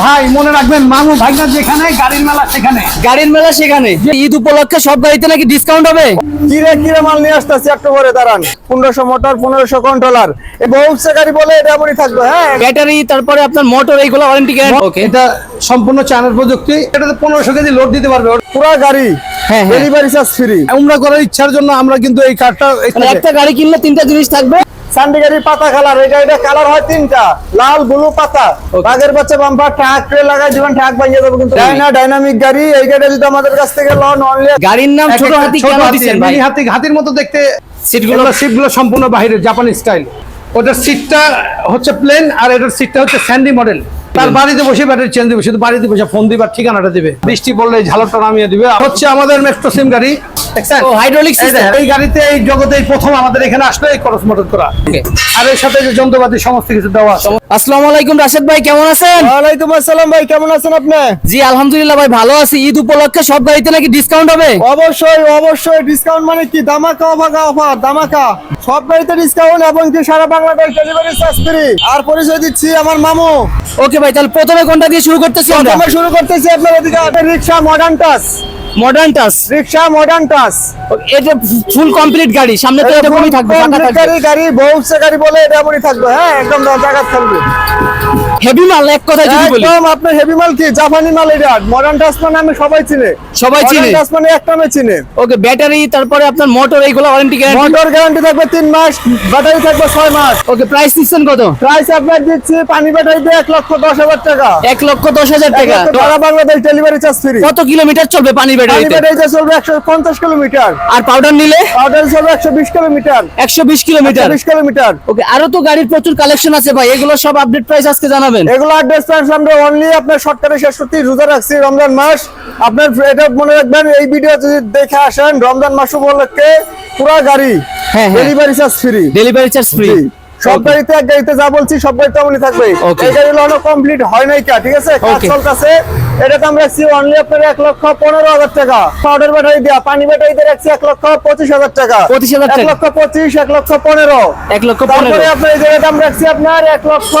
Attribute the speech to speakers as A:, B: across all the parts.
A: ভাই মনে রাখবেন মামু ভাইনা যেখানে গাড়ির মেলা সেখানে।
B: গাড়ির মেলা সেখানে। ঈদ উপলক্ষে সব গাড়িতে নাকি ডিসকাউন্ট হবে?
C: কিরে কিরে মাল নিয়ে আসতেছি একটু পরে দাঁড়ান। পনেরোশো মোটর পনেরোশো কন্ট্রোলার এই বহু গাড়ি বলে এটা এমনই থাকবে হ্যাঁ?
B: ব্যাটারি তারপরে আপনার মোটর এইগুলো ওয়ারেন্টি গ্যারান্টি ওকে
A: এটা সম্পূর্ণ চায়নার প্রযুক্তি। এটাতে পনেরোশো কেজি লোড দিতে পারবে।
C: পুরা গাড়ি। ডেলিভারি চার্জ ফ্রি
A: উমরা করার ইচ্ছার জন্য আমরা কিন্তু এই কার্ডটা
B: মানে একটা গাড়ি কিনলে তিনটা জিনিস থাকবে।
C: সান্ডি গাড়ি পাতা কালার এই গাড়িটা কালার হয় তিনটা লাল ব্লু পাতা। বাঘের বাচ্চা বাম্পার ট্রাক ট্রে লাগাই দিবেন ট্রাক ভাঙিয়ে দেবো কিন্তু ডাইনা ডাইনামিক গাড়ি এই গাড়ি যদি আমাদের কাছ থেকে লন অনলি
B: গাড়ির নাম ছোট হাতি ভাই?
A: মিনি হাতি হাতির মতো দেখতে।
B: সিটগুলো
A: সিটগুলো সম্পূর্ণ বাইরের জাপানি স্টাইল ওটার সিটটা হচ্ছে প্লেন আর এটার সিটটা হচ্ছে স্যান্ডি মডেল তার বাড়িতে বসে ব্যাটারি চেঞ্জ দিবে শুধু বাড়িতে বসে ফোন দিবার ঠিকানাটা দিবে। বৃষ্টি পড়লে ঝালরটা নামিয়ে দিবে। হচ্ছে আমাদের মেট্রো সিম গাড়ি।
B: হাইড্রোলিক
A: এই গাড়িতে এই জগতে প্রথম আমাদের এখানে আসলো এই করস মোটর করা। আর এর সাথে যে যন্ত্রপাতি সমস্ত কিছু দেওয়া আছে।
B: আসসালামু আলাইকুম রাশেদ ভাই কেমন আছেন?
C: ওয়ালাইকুম আসসালাম ভাই কেমন আছেন আপনি?
B: জি আলহামদুলিল্লাহ ভাই ভালো আছি। ঈদ উপলক্ষে সব গাড়িতে নাকি ডিসকাউন্ট হবে?
C: অবশ্যই অবশ্যই ডিসকাউন্ট মানে কি? দামাকা অফার দামাকা সব গাড়িতে ডিসকাউন্ট এবং কি সারা বাংলাদেশ ডেলিভারি চার্জ ফ্রি আর পরিচয় দিচ্ছি আমার মামু।
B: ওকে ভাই তাহলে প্রথমে কোনটা দিয়ে শুরু করতেছি আমরা?
C: শুরু করতেছি আপনার অধিকার rickshaw modern touch
B: modern touch
C: rickshaw modern touch
B: এটা ফুল কমপ্লিট গাড়ি সামনে তো এটা থাকবে
C: গাড়ি গাড়ি গাড়ি বলে এটা থাকবে। হ্যাঁ একদম জায়গা থাকবে।
B: হেভি মাল এক কথায় যদি বলি।
C: একদম আপনার হেভি মাল কি? জাপানি মাল এটা। মডার্ন টাচ মানে আমি সবাই চিনে।
B: সবাই চিনে।
C: টাচ মানে এক নামে চিনে।
B: ওকে ব্যাটারি তারপরে আপনার মোটর এইগুলো ওয়ারেন্টি গ্যারান্টি
C: মোটর গ্যারান্টি থাকবে তিন মাস ব্যাটারি থাকবে ছয় মাস।
B: ওকে প্রাইস দিচ্ছেন কত?
C: প্রাইস আপনার দিচ্ছি পানি ব্যাটারি দিয়ে এক লক্ষ দশ হাজার টাকা।
B: এক লক্ষ দশ হাজার টাকা।
C: সারা বাংলাদেশ ডেলিভারি চার্জ ফ্রি
B: কত কিলোমিটার চলবে পানি
C: পানি
B: ব্যাটারিতে
C: ব্যাটারিতে চলবে একশো পঞ্চাশ কিলোমিটার।
B: আর পাউডার নিলে?
C: পাউডার চলবে একশো বিশ কিলোমিটার।
B: একশো বিশ কিলোমিটার?
C: বিশ কিলোমিটার।
B: ওকে আরও তো গাড়ির প্রচুর কালেকশন আছে ভাই। এগুলো সব আপডেট প্রাইস আজকে জানাবেন।
C: এগুলো আমরা অনলি আপনার সরকারি শেষ করতে রোজা রাখছি রমজান মাস। আপনার এটা মনে রাখবেন এই ভিডিও যদি দেখে আসেন রমজান মাস উপলক্ষে পুরো গাড়ি
B: হ্যাঁ।
C: Delivery charge free
B: delivery charge free
C: সব গাড়িতে এক গাড়িতে যা বলছি সব গাড়িতে অমনি থাকবে। এই গাড়ি হলো কমপ্লিট হয় নাই কা ঠিক আছে? কাজ. চলতেছে। এটাতে আমরা রাখছি অনলি আপনার এক লক্ষ পনেরো হাজার টাকা। পাউডার ব্যাটারি দেওয়া পানি ব্যাটারি দিয়ে রাখছি এক লক্ষ পঁচিশ হাজার টাকা।
B: 25,000
C: এক লক্ষ পঁচিশ এক লক্ষ পনেরো।
B: এক লক্ষ
C: তারপরে
B: পনেরো
C: আপনার এই জায়গাটা আমরা রাখছি আপনার এক লক্ষ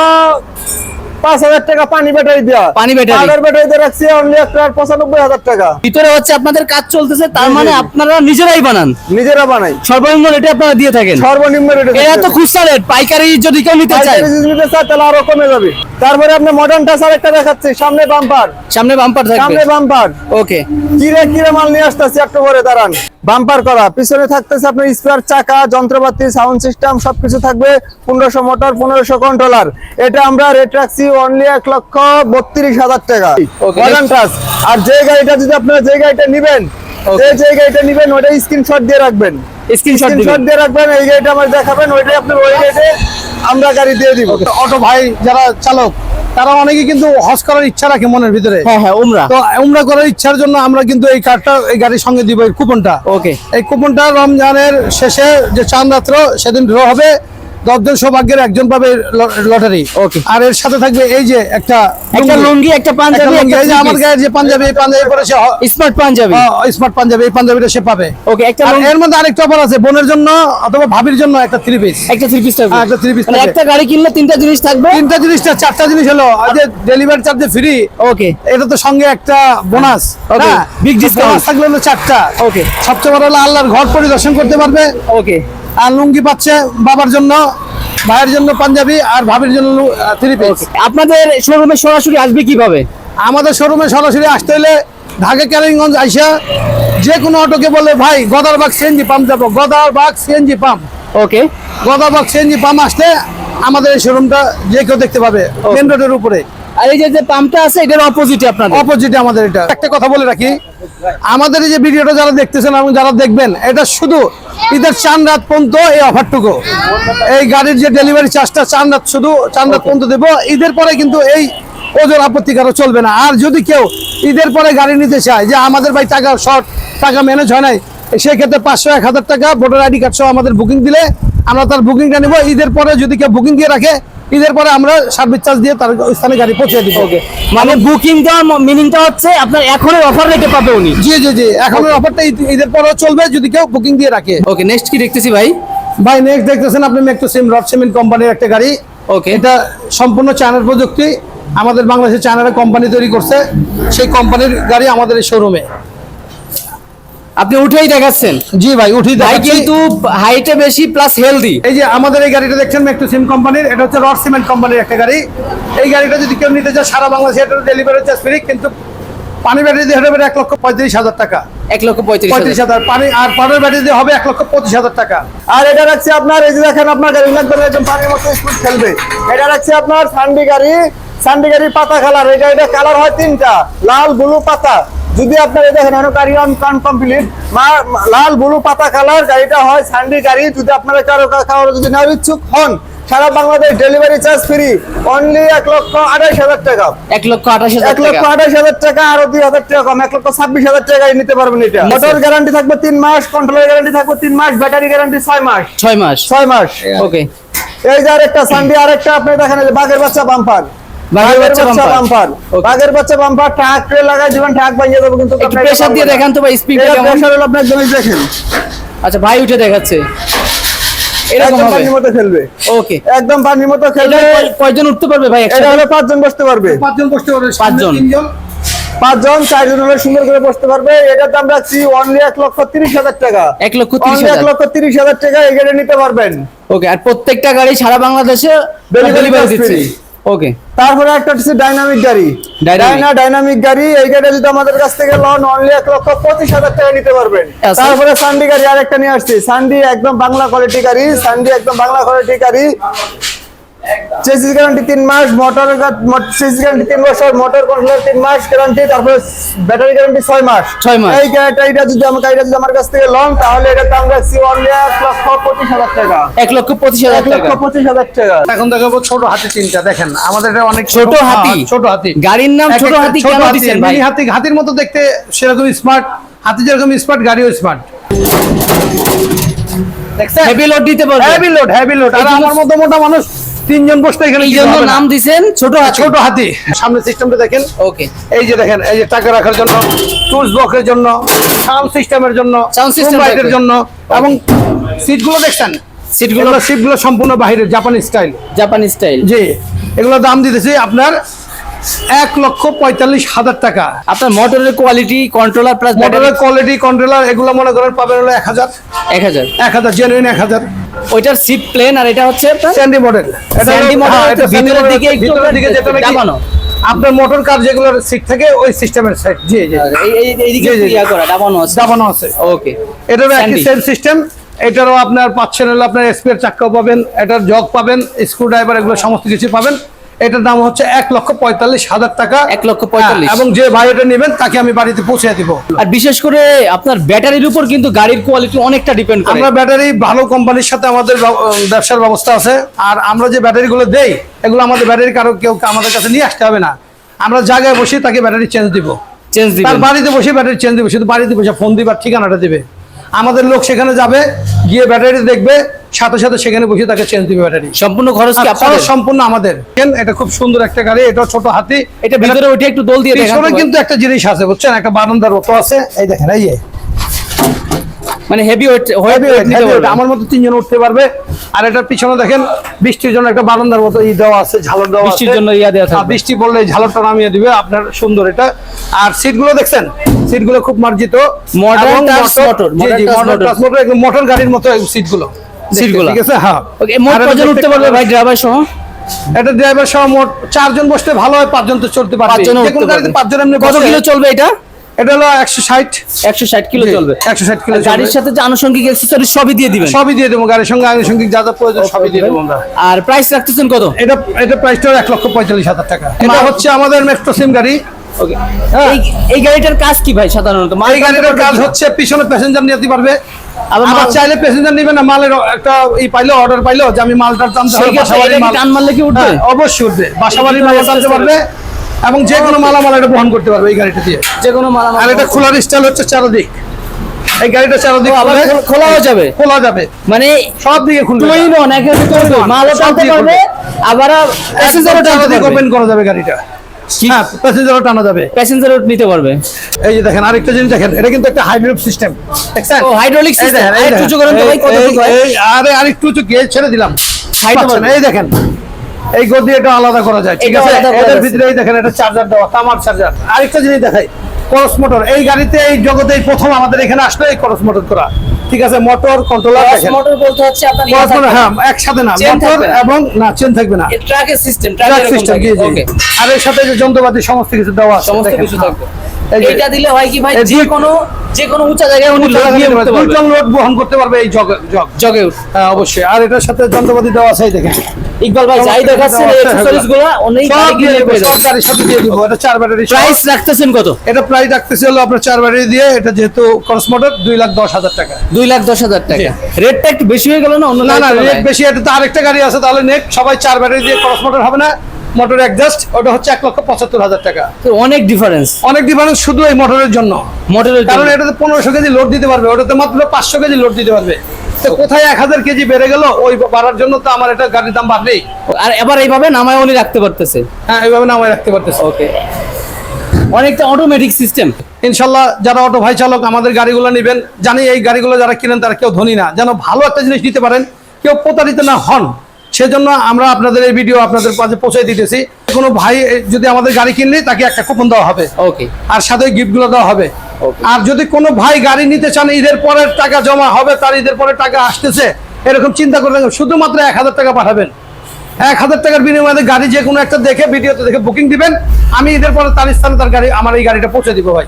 C: পাঁচ হাজার টাকা পানি ব্যাটারি দেওয়া
B: পানি ব্যাটারি।
C: পাউডার ব্যাটারি দিয়ে রাখছি অনলি আপনার পঁচানব্বই হাজার টাকা।
B: ভিতরে হচ্ছে আপনাদের কাজ চলতেছে তার মানে আপনারা নিজেরাই বানান।
C: নিজেরা বানাই।
B: সর্বনিম্ন রেটে আপনারা দিয়ে থাকেন।
C: সর্বনিম্ন রেটে
B: এরা তো খুচরা রেট পাইকারি যদি কেউ নিতে চায়।
C: নিতে চায় তাহলে আরও কমে যাবে। তারপরে আপনি মডার্ন টাচ আরেকটা দেখাচ্ছি সামনে বাম্পার
B: সামনে বাম্পার থাকবে।
C: সামনে বাম্পার
B: ওকে
C: কিরে কিরে মাল নিয়ে আসতেছি একটু দাঁড়ান। বাম্পার করা। পিছনে থাকতেছে আপনার স্পেয়ার চাকা যন্ত্রপাতি সাউন্ড সিস্টেম সবকিছু থাকবে। পনেরোশো মোটর পনেরোশো কন্ট্রোলার এটা আমরা রেট রাখছি অনলি এক লক্ষ বত্রিশ হাজার টাকা। আর যে গাড়িটা যদি আপনারা যে গাড়িটা নিবেন যে যে গাড়িটা নিবেন ওটা স্ক্রিনশট দিয়ে রাখবেন।
B: স্ক্রিনশট
C: দিয়ে রাখবেন এই গাড়িটা আমার দেখাবেন ওইটাই আপনার ওই রেটে আমরা গাড়ি দিয়ে দিব।
A: অটো ভাই যারা চালক তারা অনেকে কিন্তু হজ করার ইচ্ছা রাখে মনের ভিতরে।
B: হ্যাঁ হ্যাঁ উমরা।
A: তো উমরা করার ইচ্ছার জন্য আমরা কিন্তু এই কার্ডটা এই গাড়ির সঙ্গে দিব এই কুপনটা
B: ওকে
A: এই কুপনটা রমজানের শেষে যে চাঁদ রাত্র সেদিন ড্র হবে। দশজন সৌভাগ্যের একজন পাবে লটারি। আর এর সাথে থাকবে এই যে একটা
B: একটা লুঙ্গি। একটা পাঞ্জাবি
A: আমার গায়ে যে পাঞ্জাবি এই পাঞ্জাবি পরেছে
B: স্মার্ট পাঞ্জাবি।
A: স্মার্ট পাঞ্জাবি এই পাঞ্জাবিটা সে পাবে।
B: ওকে একটা
A: আর এর মধ্যে আরেকটা অফার আছে বোনের জন্য অথবা ভাবির জন্য একটা থ্রি পিস
B: একটা থ্রি পিস থাকবে।
A: হ্যাঁ, একটা
B: মানে
A: থাকবে।
B: একটা গাড়ি কিনলে তিনটা জিনিস থাকবে?
A: তিনটা জিনিসটা চারটা জিনিস হলো আর যে ডেলিভারি চার্জ ফ্রি
B: ওকে
A: এটা তো সঙ্গে একটা বোনাস
B: big discount.
A: থাকলে হলো চারটা।
B: ওকে
A: সবচেয়ে বড় হলো আল্লাহর ঘর পরিদর্শন করতে পারবে।
B: ওকে
A: আর লুঙ্গি পাচ্ছে বাবার জন্য ভাইয়ের জন্য পাঞ্জাবি আর ভাবির জন্য থ্রি পিস
B: আপনাদের শোরুমে সরাসরি আসবে কীভাবে?
A: আমাদের শোরুমে সরাসরি আসতে হলে ঢাকা ক্যারিংগঞ্জ আইসা যে কোনো অটোকে বলে ভাই গদারবাগ সিএনজি পাম্প যাব। Gadarbagh CNG pump.
B: Okay
A: Gadarbagh CNG pump আসলে আমাদের এই শোরুমটা যে কেউ দেখতে পাবে মেন রোডের উপরে।
B: আর এই যে যে পাম্পটা আছে এটার অপোজিটে আপনার
A: অপোজিটে আমাদের এটা। একটা কথা বলে রাখি আমাদের এই যে ভিডিওটা যারা দেখতেছেন এবং যারা দেখবেন এটা শুধু ঈদের চান রাত পর্যন্ত এই অফারটুকু। এই গাড়ির যে ডেলিভারি চার্জটা চান রাত শুধু চান রাত পর্যন্ত দেবো, ঈদের পরে কিন্তু এই ওজন আপত্তি কারও চলবে না। আর যদি কেউ ঈদের পরে গাড়ি নিতে চায়, যে আমাদের ভাই টাকা শর্ট টাকা ম্যানেজ হয় নাই, সেক্ষেত্রে পাঁচশো, এক হাজার টাকা ভোটার আইডি কার্ড সহ আমাদের বুকিং দিলে আমরা তার বুকিংটা নেব। ঈদের পরে যদি কেউ বুকিং দিয়ে রাখে ঈদের পরে আমরা সার্ভিস চার্জ দিয়ে তার স্থানে গাড়ি পৌঁছে দিব।
B: ওকে মানে বুকিং দেওয়ার মিনিংটা হচ্ছে আপনার এখনই অফার রেটে পাবে উনি।
A: জি জি জি। এখন অফারটা ঈদের পরেও চলবে যদি কেউ বুকিং দিয়ে রাখে।
B: ওকে নেক্সট কি দেখতেছি ভাই?
A: ভাই নেক্সট দেখতেছেন আপনি মেক্টো সিম রড সিমেন্ট কোম্পানির একটা গাড়ি।
B: ওকে
A: এটা সম্পূর্ণ চায়নার প্রযুক্তি। আমাদের বাংলাদেশের চায়নার কোম্পানি তৈরি করছে। সেই কোম্পানির গাড়ি আমাদের এই শোরুমে
B: আপনি উঠেই দেখাচ্ছেন।
A: জি ভাই উঠি
B: ভাই কিন্তু হাইটে বেশি প্লাস হেলদি
A: এই যে আমাদের এই গাড়িটা দেখছেন মেট্রো সিম কোম্পানির এটা হচ্ছে রড সিমেন্ট কোম্পানির একটা গাড়ি। এই গাড়িটা যদি কেউ নিতে চায় সারা বাংলাদেশে এটা ডেলিভারি চার্জ ফ্রি কিন্তু পানি ব্যাটারি দিয়ে হবে এক লক্ষ পঁয়ত্রিশ হাজার টাকা।
B: এক লক্ষ পঁয়ত্রিশ
A: পঁয়ত্রিশ হাজার। পানি আর পানের ব্যাটারি দিয়ে হবে এক লক্ষ পঁচিশ হাজার টাকা।
C: আর এটা রাখছে আপনার এই যে দেখেন আপনার গাড়ি একদম পানির মতো স্পিড খেলবে। এটা রাখছে আপনার সান্ডি গাড়ি। সান্ডি গাড়ির পাতা কালার এটা এটা কালার হয় তিনটা লাল ব্লু পাতা। যদি আপনার দেখেন এখনও গাড়ি অন কমপ্লিট লাল ব্লু পাতা কালার গাড়িটা হয় সান্ডি গাড়ি যদি আপনারা কারও কারও যদি নেওয়ার ইচ্ছুক হন সারা Bangladesh delivery charge free only এক লক্ষ আঠাইশ হাজার টাকা।
B: এক লক্ষ আঠাশ
C: এক লক্ষ আঠাশ হাজার টাকা আরও দুই হাজার টাকা কম এক লক্ষ ছাব্বিশ হাজার টাকায় নিতে পারবেন এটা। মোটর গ্যারান্টি থাকবে তিন মাস কন্ট্রোলের গ্যারান্টি থাকবে তিন মাস ব্যাটারি গ্যারান্টি ছয় মাস।
B: ছয় মাস।
C: ছয় মাস।
B: ওকে
C: এই যে আরেকটা সানডে আরেকটা আপনি দেখেন বাঘের বাচ্চা বাম্পার
B: বাঘের বাচ্চা bumper।
C: Bumper
B: Okay.
C: বাঘের বাচ্চা বাম্পার ট্রাক ট্রে লাগাই দিবেন ট্রাক ভাঙিয়ে দেবো কিন্তু
B: একটু প্রেসার দিয়ে দেখান তো ভাই স্পিড কেমন?
C: প্রেসার হলো আপনার জমি দেখেন।
B: আচ্ছা ভাই উঠে দেখাচ্ছে। এরকম
C: একদম
B: হবে?
C: পানির মতো খেলবে।
B: ওকে
C: একদম পানির মতো
B: এটা
C: খেলবে।
B: কয়জন উঠতে পারবে ভাই
C: এটা হলো পাঁচজন বসতে পারবে।
A: পাঁচজন বসতে পারবে
B: পাঁচজন।
C: পাঁচজন চারজন হলে সুন্দর করে বসতে পারবে। এটার দাম রাখছি অনলি এক লক্ষ তিরিশ হাজার টাকা।
B: এক লক্ষ তিরিশ
C: এক লক্ষ তিরিশ হাজার টাকা এই গাড়ি নিতে পারবেন।
B: ওকে আর প্রত্যেকটা গাড়ি সারা বাংলাদেশে ডেলিভারি দিচ্ছে। ওকে
C: তারপরে একটা হচ্ছে ডাইনামিক গাড়ি। ডাইনা ডাইনামিক গাড়ি এই গাড়ি যদি আমাদের কাছ থেকে লোন অনলি এক লক্ষ পঁচিশ হাজার টাকা নিতে পারবেন। তারপরে সান্ডি গাড়ি আর একটা নিয়ে আসছি সান্ডি একদম বাংলা কোয়ালিটি গাড়ি সান্ডি একদম বাংলা কোয়ালিটি গাড়ি চেসিস গ্যারান্টি তিন মাস মোটর চেসিস গ্যারান্টি তিন বছর মোটর কন্ট্রোলার তিন মাস গ্যারান্টি তারপরে ব্যাটারি গ্যারান্টি ছয় মাস।
B: ছয় মাস।
C: এই গাড়িটা যদি আমার গাড়িটা যদি আমার কাছ থেকে লন তাহলে দাম রাখছি অনলি এক লক্ষ পঁচিশ হাজার টাকা।
B: এক লক্ষ পঁচিশ হাজার
C: এক লক্ষ
B: টাকা।
C: পঁচিশ হাজার টাকা।
A: এখন দেখাবো ছোট হাতি তিনটা দেখেন আমাদের এটা অনেক
B: ছোট হাতি?
A: হ্যাঁ, ছোট হাতি।
B: গাড়ির নাম ছোট হাতি কেন
A: হাতি,
B: দিচ্ছেন ভাই?
A: হাতি হাতির মতো দেখতে সেরকম স্মার্ট হাতি যেরকম স্মার্ট গাড়িও স্মার্ট দেখছেন
B: হেভি লোড দিতে পারবে?
A: হেভি লোড হেভি লোড আর আমার মতো মোটা মানুষ তিনজন বসতে এখানে
B: এই জন্য। নাম দিছেন ছোট হাতি।
A: ছোট হাতি। সামনে সিস্টেমটা দেখেন।
B: ওকে
A: এই যে দেখেন এই যে টাকা রাখার জন্য টুলস বক্সের জন্য সাউন্ড সিস্টেমের জন্য
B: সাউন্ড
A: লাইটের জন্য এবং সিটগুলো দেখছেন?
B: সিটগুলো
A: সিটগুলো সম্পূর্ণ বাইরের জাপানি স্টাইল
B: জাপানি স্টাইল
A: জি এগুলো দাম দিতেছি আপনার এক লক্ষ পঁয়তাল্লিশ হাজার টাকা।
B: আপনার মোটরের কোয়ালিটি কন্ট্রোলার প্লাস
A: মোটরের কোয়ালিটি কন্ট্রোলার এগুলো মনে করেন পাবেন হলো এক হাজার।
B: এক হাজার।
A: এক হাজার জেনুইন এক হাজার।
B: ওইটার সিট প্লেন আর এটা হচ্ছে
A: স্যান্ডি মডেল
B: স্যান্ডি মডেল এটা ভিতরের দিকে একটু
A: ভিতরের দিকে যেতে
B: দাবানো।
A: আপনার মোটর কার যেগুলোর সিট থাকে ওই সিস্টেমের সাইড জি জি
B: এই এই এইদিকে। ইয়া করা দাবানো আছে।
A: দাবানো আছে।
B: ওকে
A: এটারও একই। সেম সিস্টেম এটারও আপনার পাঁচ চ্যানেল আপনার স্পেয়ার চাক্কাও পাবেন এটার জগ পাবেন স্ক্রু ড্রাইভার এগুলো সমস্ত কিছু পাবেন। এটার দাম হচ্ছে এক লক্ষ পঁয়তাল্লিশ হাজার টাকা।
B: এক লক্ষ পঁয়তাল্লিশ।
A: হ্যাঁ, এবং যে ভাই এটা নেবেন তাকে আমি বাড়িতে পৌঁছে দিব।
B: আর বিশেষ করে আপনার ব্যাটারির উপর কিন্তু গাড়ির কোয়ালিটি অনেকটা ডিপেন্ড করে।
A: আমরা ব্যাটারি ভালো কোম্পানির সাথে আমাদের ব্যবসার ব্যবস্থা আছে। আর আমরা যে ব্যাটারিগুলো দেই এগুলো আমাদের ব্যাটারি কারও কেউ আমাদের কাছে নিয়ে আসতে হবে না। আমরা জায়গায় বসে তাকে ব্যাটারি চেঞ্জ দিব।
B: চেঞ্জ দিব
A: বাড়িতে বসে ব্যাটারি চেঞ্জ দিবে শুধু বাড়িতে বসে ফোন দিবার ঠিকানাটা দিবে। আমাদের লোক সেখানে যাবে গিয়ে ব্যাটারি দেখবে সাথে সাথে সেখানে বসে তাকে চেঞ্জ দিবে ব্যাটারি
B: সম্পূর্ণ খরচ কি আপনাদের?
A: খরচ সম্পূর্ণ আমাদের। এটা খুব সুন্দর একটা গাড়ি এটা ছোট হাতি।
B: এটা ভিতরে ওইটা একটু দোল দিয়ে দেখান
A: পিছনে কিন্তু একটা জিনিস আছে বুঝছেন? একটা বারান্দার মতো আছে। এই দেখেন এই
B: মানে হেভি ওয়েট
A: আমার মতো তিনজন উঠতে পারবে। আর এটার পিছনে দেখেন বৃষ্টির জন্য একটা বারান্দার মতো ই দেওয়া আছে ঝালর দেওয়া
B: বৃষ্টির। জন্য ইয়া দেওয়া।
A: বৃষ্টি পড়লে ঝালরটা নামিয়ে দিবে আপনার সুন্দর এটা। আর সিটগুলো দেখছেন? সিটগুলো খুব মার্জিত।
B: Touch modern motor।
A: একদম মোটর গাড়ির মতো সিটগুলো।
B: সিটগুলো।
A: ঠিক আছে? হ্যাঁ।
B: ওকে মোট কজন উঠতে পারবে ভাই ড্রাইভার সহ?
A: এটা ড্রাইভার সহ মোট চারজন বসতে ভালো হয় পাঁচজন তো চলতে পারবে।
B: পাঁচজন
A: গাড়িতে পাঁচজন এমনি
B: কত কিলো চলবে এটা?
A: এটা হলো একশো ষাট।
B: একশো ষাট কিলো চলবে।
A: একশো ষাট কিলো
B: গাড়ির সাথে যে আনুষঙ্গিক অ্যাক্সেসরিজ সবই দিয়ে দিবেন?
A: সবই দিয়ে দেবো গাড়ির সঙ্গে আনুষঙ্গিক যা যা প্রয়োজন সবই দিয়ে দেবো আমরা।
B: আর প্রাইস রাখতেছেন কত?
A: এটা এটা প্রাইসটা এক লক্ষ পঁয়তাল্লিশ হাজার টাকা। এটা হচ্ছে আমাদের মেট্রো সিম গাড়ি।
B: ওকে
A: হ্যাঁ।
B: এই গাড়িটার কাজ কি ভাই সাধারণত? মাল
A: এই গাড়িটার কাজ হচ্ছে পিছনে প্যাসেঞ্জার নিতে পারবে।
B: আবার
A: চাইলে প্যাসেঞ্জার নিবে না মালের একটা এই পাইলো অর্ডার পাইলো যে আমি মালটা টানতে
B: সেই
A: হবে
B: ক্ষেত্রে
A: বাসাবাড়ির
B: এটা কি
A: মাল।
B: টান মারলে কি উঠবে?
A: হ্যাঁ, অবশ্যই উঠবে। বাসাবাড়ির মাল টানতে পারবে এবং যে কোনো মালামাল এটা বহন করতে পারবে এই গাড়িটা দিয়ে।
B: যে কোনো মাল
A: আর এটা খোলার স্টাইল হচ্ছে চারদিক। এই গাড়িটা চারদিক খোলা-
B: যাবে?
A: খোলা যাবে।
B: মানে
A: সব দিকে খুলবে।
B: তুই নন একেবারে মালও টানতে পারবে আবার প্যাসেঞ্জারও টানতে পারবে।
A: ওপেন করা যাবে গাড়িটা। হ্যাঁ প্যাসেঞ্জারও টানা যাবে।
B: প্যাসেঞ্জারও নিতে পারবে।
A: এই যে দেখেন আরেকটা জিনিস দেখেন এটা কিন্তু একটা হাইড্রোলিক সিস্টেম দেখছেন
B: ও হাইড্রোলিক সিস্টেম
A: এই
B: একটু
A: দেখেন।
B: উঁচু করেন তো ভাই কত
A: এই-
B: টুকু?
A: এই- আরে আরেকটু উঁচু গিয়ে ছেড়ে দিলাম। এই দেখেন। এই গদি এটা আলাদা করা যায় ঠিক আছে?
B: যাচ্ছে।
A: ভিতরে এই দেখেন এটা চার্জার দেওয়া তামার চার্জার আরেকটা জিনিস দেখাই। ক্রস মোটর এই গাড়িতে এই জগতে প্রথম আমাদের এখানে আসলে এই ক্রস মোটর করা। ঠিক আছে? মোটর কন্ট্রোলার
B: মোটর বলতে হচ্ছে আপনার
A: ক্রস মোটর হ্যাঁ একসাথে না। মোটর। এবং না চেন থাকবে না।
B: ট্রাকের সিস্টেম
A: ট্রাকের সিস্টেম আর এর সাথে যে যন্ত্রপাতি সমস্ত কিছু দেওয়া আছে
B: সমস্ত কিছু। থাকবে। এটা দিলে হয় কি ভাই? যে কোনো যে কোনো উঁচা জায়গায় উনি লোড নিয়ে উঠতে পারবে।
A: লোড বহন করতে পারবে এই জগ জগ।
B: জগে
A: হ্যাঁ অবশ্যই। আর এটার সাথে যন্ত্রপাতি দেওয়া আছে দেখেন।
B: ইকবাল ভাই যাই দেখাচ্ছেন এই অ্যাকসেসরিজগুলো অনেক গাড়ি
A: দিয়ে
B: কিনে
A: দেবো,
B: পেয়ে যাবেন
A: গাড়ির সাথে দিয়ে দিব। এটা চার ব্যাটারি
B: প্রাইস রাখতেছেন কত?
A: এটা প্রাইস রাখতেছে হলো আপনার চার ব্যাটারি দিয়ে। এটা যেহেতু ক্রস মোটর দুই লাখ দশ হাজার টাকা।
B: দুই লাখ দশ হাজার টাকা। রেটটা একটু বেশি হয়ে গেল না? অন্য
A: না না রেট বেশি। এটা তো আরেকটা গাড়ি আছে তাহলে নেট সবাই চার ব্যাটারি দিয়ে ক্রস মোটর হবে না। মোটর অ্যাডজাস্ট ওটা হচ্ছে এক লক্ষ পঁচাত্তর হাজার টাকা।
B: তো অনেক ডিফারেন্স
A: অনেক ডিফারেন্স শুধু এই মোটরের জন্য।
B: মোটরের
A: কারণ এটাতে পনেরোশো কেজি লোড দিতে পারবে ওটাতে মাত্র পাঁচশো কেজি লোড দিতে পারবে। তো কোথায় এক হাজার কেজি বেড়ে গেল ওই বাড়ার জন্য তো আমার এটা গাড়ির দাম বাড়বেই
B: আর এবার এইভাবে নামায় উনি রাখতে পারতেছে।
A: হ্যাঁ এইভাবে নামায় রাখতে পারতেছে।
B: ওকে অনেকটা অটোমেটিক সিস্টেম
A: ইনশাল্লাহ যারা অটো ভাই চালক আমাদের গাড়িগুলো নেবেন। জানি এই গাড়িগুলো যারা কিনেন তারা কেউ ধনী না। যেন ভালো একটা জিনিস নিতে পারেন কেউ প্রতারিত না হন। সেজন্য আমরা আপনাদের এই ভিডিও আপনাদের কাছে পৌঁছে দিতেছি। কোনো ভাই যদি আমাদের গাড়ি কিনলে তাকে একটা কুপন দেওয়া হবে।
B: ওকে
A: আর সাথে গিফটগুলো দেওয়া হবে. আর যদি কোনো ভাই গাড়ি নিতে চান ঈদের পরের টাকা জমা হবে তার ঈদের পরে টাকা আসতেছে এরকম চিন্তা করে। শুধুমাত্র এক হাজার টাকা পাঠাবেন। এক হাজার টাকার বিনিময়ে গাড়ি যে কোনো একটা দেখে ভিডিওতে দেখে বুকিং দিবেন। আমি ঈদের পরে তার স্থানে তার গাড়ি আমার এই গাড়িটা পৌঁছে দিব ভাই।